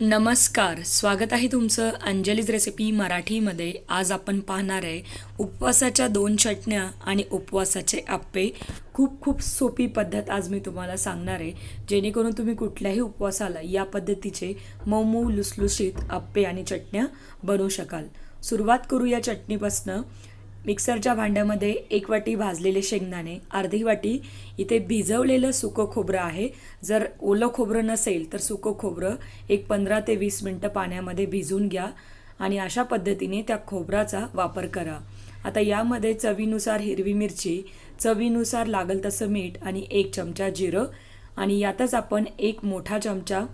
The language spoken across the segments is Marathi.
नमस्कार स्वागत आहे तुमचं अंजलीज रेसिपी मराठीमध्ये. आज आपण पाहणार आहे उपवासाच्या दोन चटण्या आणि उपवासाचे आप्पे. खूप खूप सोपी पद्धत आज मी तुम्हाला सांगणार आहे. जेणेकरून तुम्ही कुठल्याही उपवासाला या पद्धतीचे मऊ मऊ लुसलुशीत आप्पे आणि चटण्या बनवू शकाल. सुरुवात करू या चटणीपासनं. मिक्सरच्या भांड्यामध्ये एक वाटी भाजलेले शेंगदाणे अर्धी वाटी इथे भिजवलेलं सुकं खोबरं आहे. जर ओलं खोबरं नसेल तर सुकं खोबरं एक पंधरा ते वीस मिनटं पाण्यामध्ये भिजून घ्या आणि अशा पद्धतीने त्या खोबराचा वापर करा. आता यामध्ये चवीनुसार हिरवी मिरची चवीनुसार लागल तसं मीठ आणि एक चमचा जिरं आणि यातच आपण एक मोठा चमचा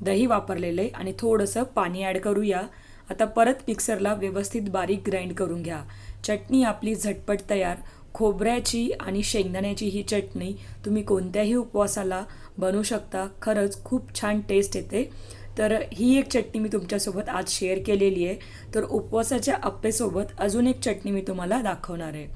दही वापरलेलं आहे आणि थोडंसं पाणी ॲड करूया. आता परत मिक्सरला व्यवस्थित बारीक ग्राइंड करून घ्या. चटणी आपली झटपट तयार. खोबऱ्याची आणि शेंगदाण्याची ही चटणी तुम्ही कोणत्याही उपवासाला बनवू शकता. खरंच खूप छान टेस्ट येते. तर ही एक चटणी मी तुमच्यासोबत आज शेअर केलेली आहे. तर उपवासाच्या अप्पेसोबत अजून एक चटणी मी तुम्हाला दाखवणार आहे.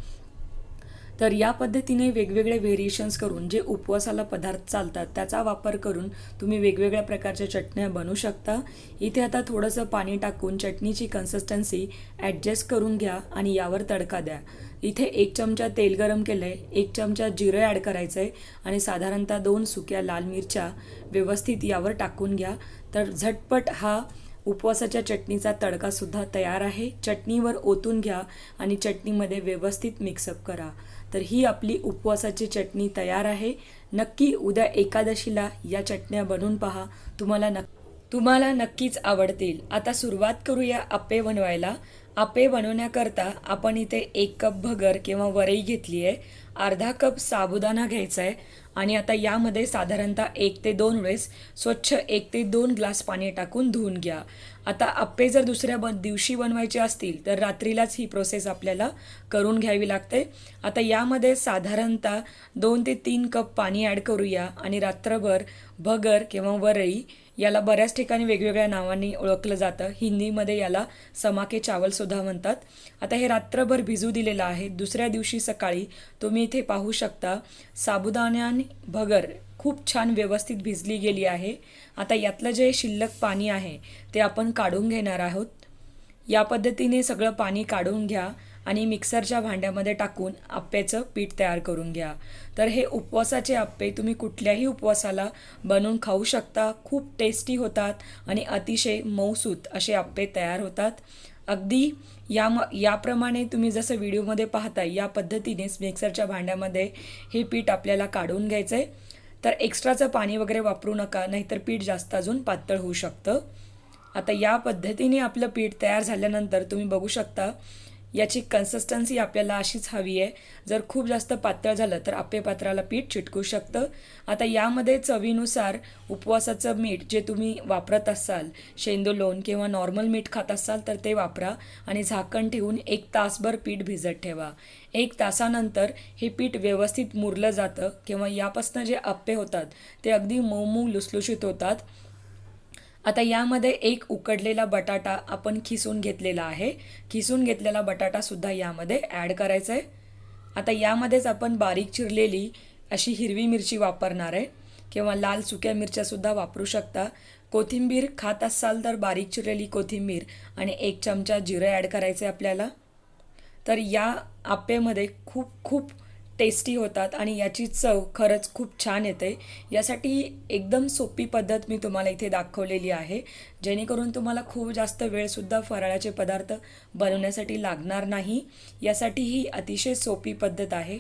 तर या पद्धतीने वेगवेगळे व्हेरिएशन्स करून जे उपवासाला पदार्थ चालतात त्याचा वापर करून तुम्ही वेगवेगळ्या प्रकारच्या चटण्या बनवू शकता. इथे आता थोडंसं पाणी टाकून चटणीची कन्सिस्टन्सी ॲडजस्ट करून घ्या आणि यावर तडका द्या. इथे एक चमचा तेल गरम केलं आहे एक चमचा जिरं ॲड करायचं आहे आणि साधारणतः दोन सुक्या लाल मिरच्या व्यवस्थित यावर टाकून घ्या. तर झटपट हा उपवासाच्या चटणीचा तडकासुद्धा तयार आहे. चटणीवर ओतून घ्या आणि चटणीमध्ये व्यवस्थित मिक्सअप करा. तर ही आपली उपवासाची चटणी तयार आहे. नक्की उद्या एकादशीला या चटण्या बनवून पहा. तुम्हाला नक्की तुम्हाला नक्कीच आवडतील. आता सुरुवात करूया आपे बनवायला. आपे बनवण्याकरता आपण इथे एक कप भगर किंवा वरई घेतली आहे अर्धा कप साबुदाणा घ्यायचा आहे आणि आता यामध्ये साधारणतः एक ते दोन वेळेस स्वच्छ एक ते दोन ग्लास पाणी टाकून धुवून घ्या. आता आप्पे जर दुसऱ्या ब दिवशी बनवायचे असतील तर रात्रीलाच ही प्रोसेस आपल्याला करून घ्यावी लागते. आता यामध्ये साधारणतः दोन ते तीन कप पाणी ॲड करूया आणि रात्रभर भगर किंवा वरई याला बऱ्याच ठिकाणी वेगवेगळ्या नावांनी ओळखलं जातं. हिंदीमध्ये याला समाके चावलसुद्धा म्हणतात. आता हे रात्रभर भिजू दिलेलं आहे. दुसऱ्या दिवशी सकाळी तुम्ही तुम्ही इथे पाहू शकता साबुदाण्याने भगर खूप छान व्यवस्थित भिजली गेली आहे. आता यातलं जे शिल्लक पाणी आहे ते आपण काढून घेणार आहोत. या पद्धतीने सगळं पाणी काढून घ्या आणि मिक्सरच्या भांड्यामध्ये टाकून आप्प्याचं पीठ तयार करून घ्या. तर हे उपवासाचे आप्पे तुम्ही कुठल्याही उपवासाला बनवून खाऊ शकता. खूप टेस्टी होतात आणि अतिशय मऊसूत असे आप्पे तयार होतात. अगदी या म याप्रमाणे तुम्ही जसं व्हिडिओमध्ये पाहताय या पद्धतीनेच मिक्सरच्या भांड्यामध्ये हे पीठ आपल्याला काढून घ्यायचं आहे तर एक्स्ट्राचं पाणी वगैरे वापरू नका नाहीतर पीठ जास्त अजून पातळ होऊ शकतं. आता या पद्धतीने आपलं पीठ तयार झाल्यानंतर तुम्ही बघू शकता याची कन्सिस्टन्सी आपल्याला अशीच हवी आहे. जर खूप जास्त पातळ झालं तर आप्पे पात्राला पीठ चिटकू शकतं. आता यामध्ये चवीनुसार उपवासाचं मीठ जे तुम्ही वापरत असाल शेंदो लोण किंवा नॉर्मल मीठ खात असाल तर ते वापरा आणि झाकण ठेवून एक तासभर पीठ भिजत ठेवा. एक तासानंतर हे पीठ व्यवस्थित मुरलं जातं किंवा यापासनं जे आप्पे होतात ते अगदी मऊ मऊ लुसलुशीत होतात. आता यामध्ये एक उकडलेला बटाटा आपण खिसून घेतलेला आहे. खिसून घेतलेला बटाटासुद्धा यामध्ये ॲड करायचा आहे आता यामध्येच आपण बारीक चिरलेली अशी हिरवी मिरची वापरणार आहे. किंवा लाल सुक्या मिरच्यासुद्धा वापरू शकता. कोथिंबीर खात असाल तर बारीक चिरलेली कोथिंबीर आणि एक चमचा जिरं ॲड करायचं आहे आपल्याला. तर या आप्पेमध्ये खूप खूप टेस्टी होतात आणि याची चव खरंच खूप छान येते. यासाठी एकदम सोपी पद्धत मी तुम्हाला इथे दाखवलेली आहे. जेणेकरून तुम्हाला खूप जास्त वेळसुद्धा फराळाचे पदार्थ बनवण्यासाठी लागणार नाही. यासाठी ही अतिशय सोपी पद्धत आहे.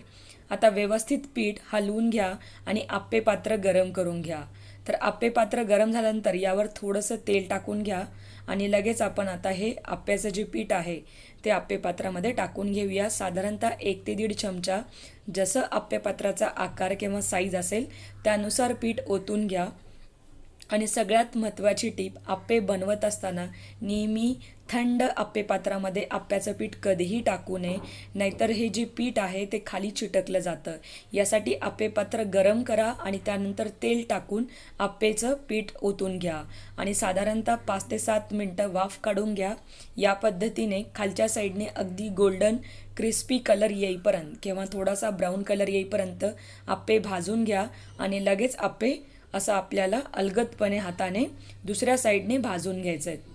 आता व्यवस्थित पीठ हलवून घ्या आणि आप्पे पात्र गरम करून घ्या. तर आप्पे पात्र गरम झाल्यानंतर यावर थोडंसं तेल टाकून घ्या आणि लगेच आपण आता हे आप्याचं जे पीठ आहे ते आप्पे पात्रामध्ये टाकून घेऊया. साधारणतः एक ते दीड चमचा जसं आप्पे पात्राचा आकार किंवा साईज असेल त्यानुसार पीठ ओतून घ्या. आणि सगळ्यात महत्त्वाची टीप आप्पे बनवत असताना नेहमी थंड आप्पे पात्रामध्ये आप्याचं पीठ कधीही टाकू नये नाहीतर हे जे पीठ आहे ते खाली चिटकलं जातं. यासाठी आप्पे पात्र गरम करा आणि त्यानंतर तेल टाकून आप्पेचं पीठ ओतून घ्या. आणि साधारणतः पाच ते सात मिनटं वाफ काढून घ्या. या पद्धतीने खालच्या साईडने अगदी गोल्डन क्रिस्पी कलर येईपर्यंत किंवा थोडासा ब्राऊन कलर येईपर्यंत आप्पे भाजून घ्या आणि लगेच आप्पे असं आपल्याला अलगदपणे हाताने दुसऱ्या साईडने भाजून घ्यायचं आहे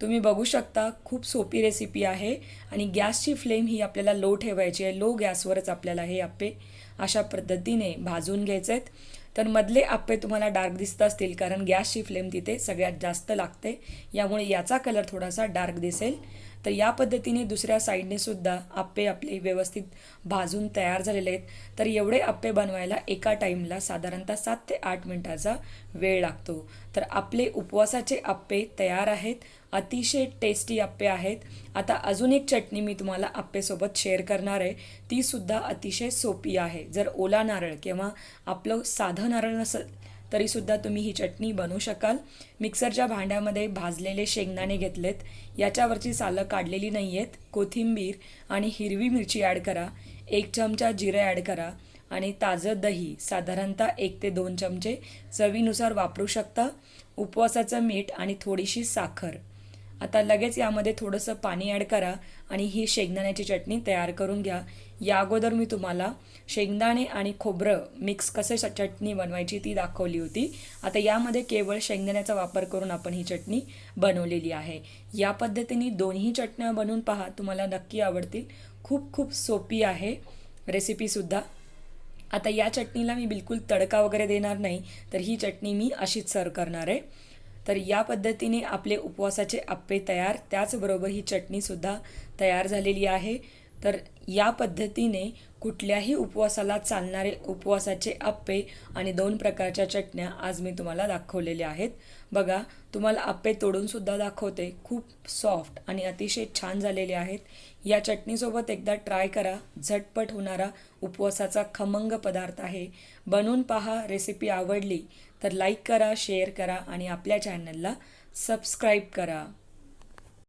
तुम्ही बघू शकता खूप सोपी रेसिपी आहे आणि गॅसची फ्लेम ही आपल्याला लो ठेवायची आहे. लो गॅसवरच आपल्याला हे आप्पे अशा पद्धतीने भाजून घ्यायचे आहेत तर मधले आप्पे तुम्हाला डार्क दिसत असतील कारण गॅसची फ्लेम तिथे सगळ्यात जास्त लागते. यामुळे याचा कलर थोडासा डार्क दिसेल. तर या पद्धतीने दुसऱ्या साईडने सुद्धा आप्पे आपले व्यवस्थित भाजून तयार झालेले आहेत. तर एवढे आप्पे बनवायला एका टाईमला साधारणतः सात ते आठ मिनटाचा वेळ लागतो. तर आपले उपवासाचे आप्पे तयार आहेत. अतिशय टेस्टी आप्पे आहेत. आता अजून एक चटणी मी तुम्हाला आप्पेसोबत शेअर करणार आहे. तीसुद्धा अतिशय सोपी आहे. जर ओला नारळ किंवा आपलं साधं नारळ नसेल तरीसुद्धा तुम्ही ही चटणी बनवू शकाल. मिक्सरच्या भांड्यामध्ये भाजलेले शेंगदाणे घेतलेत. याच्यावरची सालं काढलेली नाही आहेत कोथिंबीर आणि हिरवी मिरची ॲड करा. एक चमचा जिरे ॲड करा आणि ताजं दही साधारणतः एक ते दोन चमचे चवीनुसार वापरू शकता. उपवासाचं मीठ आणि थोडीशी साखर. आता लगेच यामध्ये थोडंसं पाणी ॲड करा आणि ही शेंगदाण्याची चटणी तयार करून घ्या. या अगोदर मी तुम्हाला शेंगदाणे आणि खोबरं मिक्स कसे श- चटणी बनवायची ती दाखवली होती. आता यामध्ये केवळ शेंगदाण्याचा वापर करून आपण ही चटणी बनवलेली आहे. या पद्धतीने दोन्ही चटण्या बनवून पहा तुम्हाला नक्की आवडतील. खूप खूप सोपी आहे रेसिपीसुद्धा आता या चटणीला मी बिलकुल तडका वगैरे देणार नाही तर ही चटणी मी अशीच सर्व करणार आहे. तर या पद्धतीने आपले उपवासाचे आप्पे तयार त्याचबरोबर ही चटणीसुद्धा तयार झालेली आहे. तर या पद्धतीने कुठल्याही उपवासाला चालणारे उपवासाचे आप्पे आणि दोन प्रकारच्या चटण्या आज मी तुम्हाला दाखवलेल्या आहेत. बघा तुम्हाला आप्पे तोडूनसुद्धा दाखवते. खूप सॉफ्ट आणि अतिशय छान झालेले आहेत. या चटणीसोबत एकदा ट्राय करा. झटपट होणारा उपवासाचा खमंग पदार्थ आहे. बनवून पहा रेसिपी आवडली तर लाईक करा शेअर करा आणि आपल्या चॅनलला सबस्क्राईब करा.